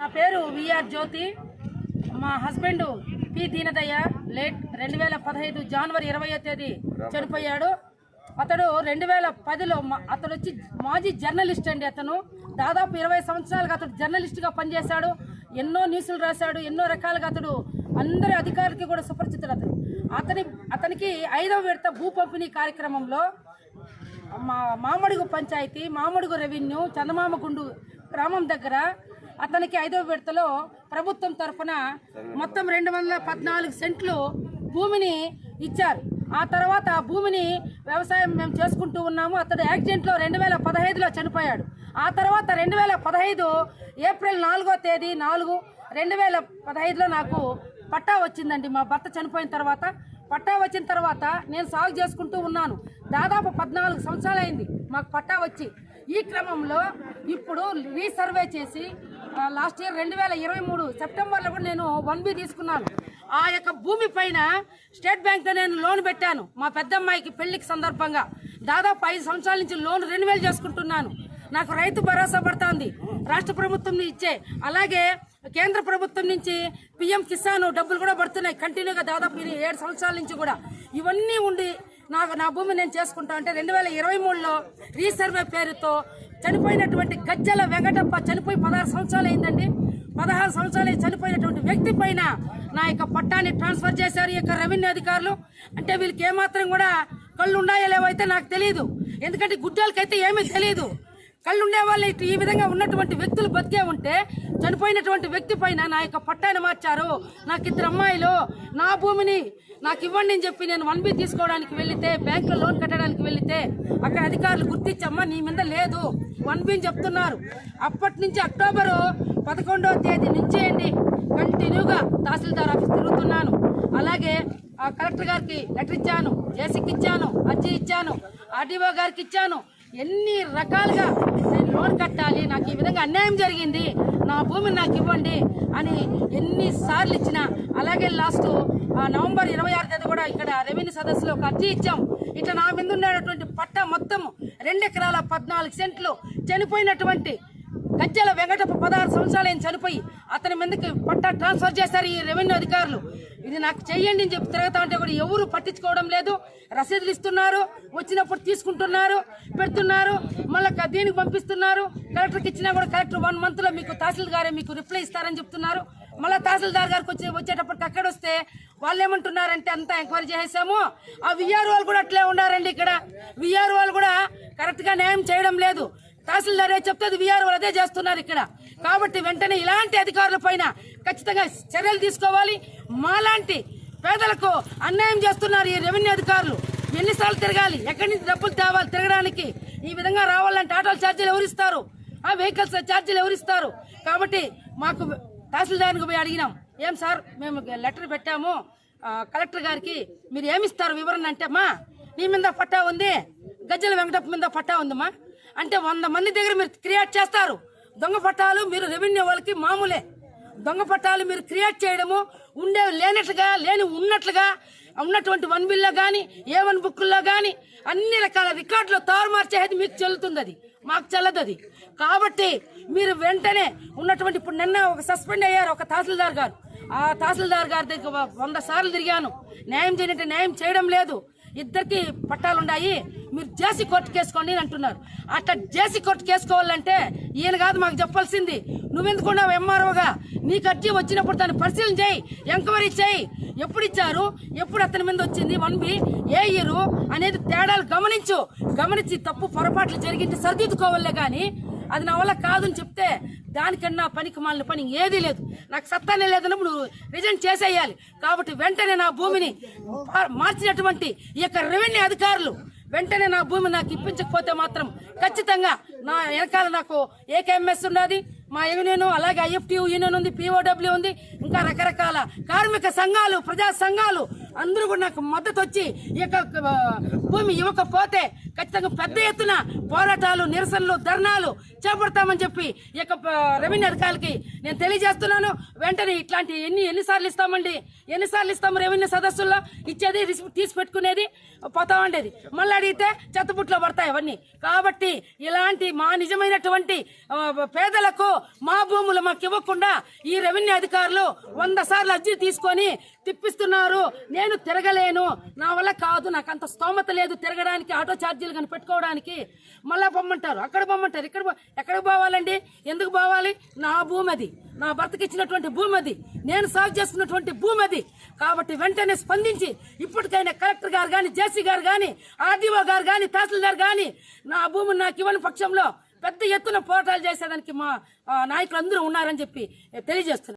నా పేరు విఆర్ జ్యోతి. మా హస్బెండ్ పి దీనదయ్య లేట్ రెండు వేల పదహైదు జనవరి ఇరవై తేదీ చనిపోయాడు. అతడు రెండు వేల పదిలో మా- అతడు వచ్చి మాజీ జర్నలిస్ట్ అండి అతను. దాదాపు ఇరవై సంవత్సరాలుగా అతడు జర్నలిస్ట్గా పనిచేశాడు. ఎన్నో న్యూస్లు రాశాడు ఎన్నో రకాలుగా అతడు అందరి అధికారులకి కూడా సుపరిచితుడు అతను. అతని అతనికి ఐదవ విడత భూ పంపిణీ కార్యక్రమంలో మా మామడుగు పంచాయతీ మామడుగు రెవెన్యూ చందమామగుండు గ్రామం దగ్గర అతనికి ఐదో విడతలో ప్రభుత్వం తరఫున మొత్తం రెండు వందల పద్నాలుగు సెంట్లు భూమిని ఇచ్చారు. ఆ తర్వాత ఆ భూమిని వ్యవసాయం మేము చేసుకుంటూ ఉన్నాము. అతడు యాక్సిడెంట్లో రెండు వేల పదహైదులో చనిపోయాడు. ఆ తర్వాత రెండు వేల పదహైదు ఏప్రిల్ నాలుగో తేదీ నాలుగు రెండు వేల పదహైదులో నాకు పట్టా వచ్చిందండి. మా భర్త చనిపోయిన తర్వాత పట్టా వచ్చిన తర్వాత నేను సాగు చేసుకుంటూ ఉన్నాను. దాదాపు పద్నాలుగు సంవత్సరాలు అయింది మాకు పట్టా వచ్చి. ఈ క్రమంలో ఇప్పుడు రీసర్వే చేసి లాస్ట్ ఇయర్ రెండు వేల ఇరవై మూడు సెప్టెంబర్లో కూడా నేను వన్ బి తీసుకున్నాను. ఆ యొక్క భూమి పైన స్టేట్ బ్యాంక్లో నేను లోన్ పెట్టాను. మా పెద్దమ్మాయికి పెళ్ళికి సందర్భంగా. దాదాపు ఐదు సంవత్సరాల నుంచి లోన్ రెన్యువల్ చేసుకుంటున్నాను. నాకు రైతు భరోసా పడుతోంది. రాష్ట్ర ప్రభుత్వం ఇచ్చే. అలాగే కేంద్ర ప్రభుత్వం నుంచి పిఎం కిసాన్ డబ్బులు కూడా పడుతున్నాయి. కంటిన్యూగా దాదాపు ఏడు సంవత్సరాల నుంచి కూడా. ఇవన్నీ ఉండి నాకు నా భూమి నేను చేసుకుంటా అంటే రెండు వేల ఇరవై మూడులో రీసర్వే పేరుతో చనిపోయినటువంటి గజ్జల వెంకటప్ప చనిపోయి పదహారు సంవత్సరాలు అయిందండి. పదహారు సంవత్సరాలు చనిపోయినటువంటి వ్యక్తి పైన నా యొక్క పట్టాన్ని ట్రాన్స్ఫర్ చేశారు ఈ యొక్క రెవెన్యూ అధికారులు. అంటే వీళ్ళకి ఏమాత్రం కూడా కళ్ళు ఉన్నాయో లేవో అయితే నాకు తెలియదు ఎందుకంటే గుడ్డలకైతే ఏమీ తెలియదు కళ్ళు ఉండే వాళ్ళు ఇటు ఈ విధంగా ఉన్నటువంటి వ్యక్తులు బతికే ఉంటే చనిపోయినటువంటి వ్యక్తి పైన నా యొక్క పట్టాన్ని మార్చారు. నాకు ఇద్దరు అమ్మాయిలు నా భూమిని నాకు ఇవ్వండి అని చెప్పి నేను వన్ బి తీసుకోవడానికి వెళ్తే బ్యాంకులో లోన్ కట్టడానికి వెళితే అక్కడ అధికారులు గుర్తించమ్మా నీ మీద లేదు. వన్ బి అని చెప్తున్నారు. అప్పటి నుంచి అక్టోబరు పదకొండవ తేదీ నుంచే అండి కంటిన్యూగా తహసీల్దార్ ఆఫీస్ తిరుగుతున్నాను. అలాగే ఆ కలెక్టర్ గారికి లెటర్ ఇచ్చాను జేసీకి ఇచ్చాను అర్జీ ఇచ్చాను ఆర్డీఓ గారికి ఇచ్చాను. ఎన్ని రకాలుగా నేను లోన్ కట్టాలి నాకు ఈ విధంగా అన్యాయం జరిగింది నా భూమిని నాకు ఇవ్వండి అని ఎన్నిసార్లు ఇచ్చినా అలాగే లాస్ట్ ఆ నవంబర్ ఇరవై ఆరు తేదీ కూడా ఇక్కడ రెవెన్యూ సదస్సులో ఒక అర్జీ ఇచ్చాం. ఇట్లా నా మీద ఉన్నటువంటి పట్ట మొత్తం రెండు ఎకరాల పద్నాలుగు సెంట్లు చనిపోయినటువంటి గజ్జల వెంకటప్ప పదహారు సంవత్సరాలు ఆయన చనిపోయి అతని మీదకి పట్టా ట్రాన్స్ఫర్ చేశారు ఈ రెవెన్యూ అధికారులు. ఇది నాకు చెయ్యండి అని చెప్పి తిరగతా ఉంటే కూడా ఎవరు పట్టించుకోవడం లేదు. రసీదులు ఇస్తున్నారు వచ్చినప్పుడు తీసుకుంటున్నారు పెడుతున్నారు మళ్ళీ దీనికి పంపిస్తున్నారు? కలెక్టర్కి ఇచ్చినా కూడా కలెక్టర్ వన్ మంత్లో మీకు తహసీల్దారే మీకు రిప్లై ఇస్తారని చెప్తున్నారు. మళ్ళీ తహసీల్దార్ గారికి వచ్చి వచ్చేటప్పటికి అక్కడ వస్తే వాళ్ళు ఏమంటున్నారంటే అంతా ఎంక్వైరీ చేసేసాము. ఆ విఆర్ వాళ్ళు కూడా అట్లే ఉన్నారండి ఇక్కడ. విఆర్ వాళ్ళు కూడా కరెక్ట్గా న్యాయం చేయడం లేదు. తహసీల్దార్ ఏ చెప్తే విఆర్ వాళ్ళు అదే చేస్తున్నారు ఇక్కడ. కాబట్టి వెంటనే ఇలాంటి అధికారుల పైన ఖచ్చితంగా చర్యలు తీసుకోవాలి. మాలాంటి పేదలకు అన్యాయం చేస్తున్నారు ఈ రెవెన్యూ అధికారులు. ఎన్నిసార్లు తిరగాలి? ఎక్కడి నుంచి డబ్బులు తేవాలి? తిరగడానికి ఈ విధంగా రావాలంటే ఆటోల ఛార్జీలు ఎవరిస్తారు? ఆ వెహికల్స్ ఛార్జీలు ఎవరిస్తారు? కాబట్టి మాకు తహసీల్దార్కి పోయి అడిగినాం. ఏం సార్ మేము లెటర్ పెట్టాము. కలెక్టర్ గారికి మీరు ఏమిస్తారు వివరణ అంటే మా నీ మీద పట్టా ఉంది. గజ్జల వెంకటప్ప మీద పట్టా ఉందమ్మా. అంటే వంద మంది దగ్గర మీరు క్రియేట్ చేస్తారు. దొంగ పట్టాలు మీరు రెవెన్యూ వాళ్ళకి మామూలే. దొంగ పట్టాలు మీరు క్రియేట్ చేయడము ఉండే లేనట్లుగా లేని ఉన్నట్లుగా ఉన్నటువంటి వన్ బిల్లో కానీ ఏ వన్ బుక్లో కానీ అన్ని రకాల రికార్డులు తారుమారు చేసేది మీకు చెల్లుతుంది అది మాకు చెల్లదు అది కాబట్టి మీరు వెంటనే ఉన్నటువంటి ఇప్పుడు నిన్న ఒక సస్పెండ్ అయ్యారు ఒక తహసీల్దార్ గారు. ఆ తహసీల్దార్ గారి దగ్గర వంద సార్లు తిరిగాను. న్యాయం చేయనంటే న్యాయం చేయడం లేదు. ఇద్దరికి పట్టాలున్నాయి మీరు జేసీ కోర్టు కేసుకోండి అని అంటున్నారు. అట్లా జేసీ కోర్టు కేసుకోవాలంటే ఈయన కాదు మాకు చెప్పాల్సింది. నువ్వెందుకున్నావు ఎంఆర్ఓగా? నీకు అర్జీ వచ్చినప్పుడు దాన్ని పరిశీలన చేయి ఎంక్వైరీ చేయి. ఎప్పుడు ఇచ్చారు? ఎప్పుడు అతని మీద వచ్చింది? One B A year? అనేది తేడాలు గమనించు. గమనించి తప్పు పొరపాట్లు జరిగింది సరిదిద్దుకోవాలే కానీ అది నా వల్ల కాదని చెప్తే దానికన్నా పనికి మాలిన పని ఏదీ లేదు. నాకు సత్తానే లేదన్నప్పుడు రిజైన్ చేసేయాలి. కాబట్టి వెంటనే నా భూమిని మార్చినటువంటి ఈ యొక్క రెవెన్యూ అధికారులు వెంటనే నా భూమి నాకు ఇప్పించకపోతే మాత్రం ఖచ్చితంగా నా వెనకాల నాకు ఏకేఎంఎస్ ఉన్నది మా యూనియన్ అలాగే ఐఎఫ్టీ యూనియన్ ఉంది పిఓడబ్ల్యూ ఉంది ఇంకా రకరకాల కార్మిక సంఘాలు ప్రజా సంఘాలు అందరూ కూడా నాకు మద్దతు వచ్చి ఈ యొక్క భూమి ఇవ్వకపోతే ఖచ్చితంగా పెద్ద ఎత్తున పోరాటాలు నిరసనలు ధర్నాలు చేపడతామని చెప్పి ఈ యొక్క రెవెన్యూ అధికారులకి నేను తెలియజేస్తున్నాను. వెంటనే ఇట్లాంటి ఎన్ని ఎన్నిసార్లు ఇస్తామండి? ఎన్నిసార్లు ఇస్తాము రెవెన్యూ సదస్సుల్లో? ఇచ్చేది తీసి పెట్టుకునేది పోతా ఉండేది మళ్ళీ అడిగితే చెత్తపుట్లో పడతాయి అవన్నీ. కాబట్టి ఇలాంటి మా నిజమైనటువంటి పేదలకు మా భూములు మాకు ఇవ్వకుండా ఈ రెవెన్యూ అధికారులు వంద సార్లు అర్జీ తీసుకొని తిప్పిస్తున్నారు. నేను తిరగలేను. నా వల్ల కాదు. నాకు అంత స్తోమత లేదు తిరగడానికి ఆటో ఛార్జీలు కానీ పెట్టుకోవడానికి. మళ్ళీ పొమ్మంటారు. అక్కడ పొమ్మంటారు. ఇక్కడ పో- ఎక్కడికి పోవాలండి? ఎందుకు పోవాలి? నా భూమి అది నా భర్తకి ఇచ్చినటువంటి భూమి అది నేను సాగు చేసుకున్నటువంటి భూమి అది కాబట్టి వెంటనే స్పందించి ఇప్పటికైనా కలెక్టర్ గారు కానీ జేసీ గారు కానీ ఆర్డీఓ గారు కానీ తహసీల్దార్ కానీ నా భూమిని నాకు ఇవ్వని పక్షంలో పెద్ద ఎత్తున పోరాటాలు చేసేదానికి మా నాయకులందరూ నాయకులు అందరూ ఉన్నారని చెప్పి తెలియజేస్తున్నారు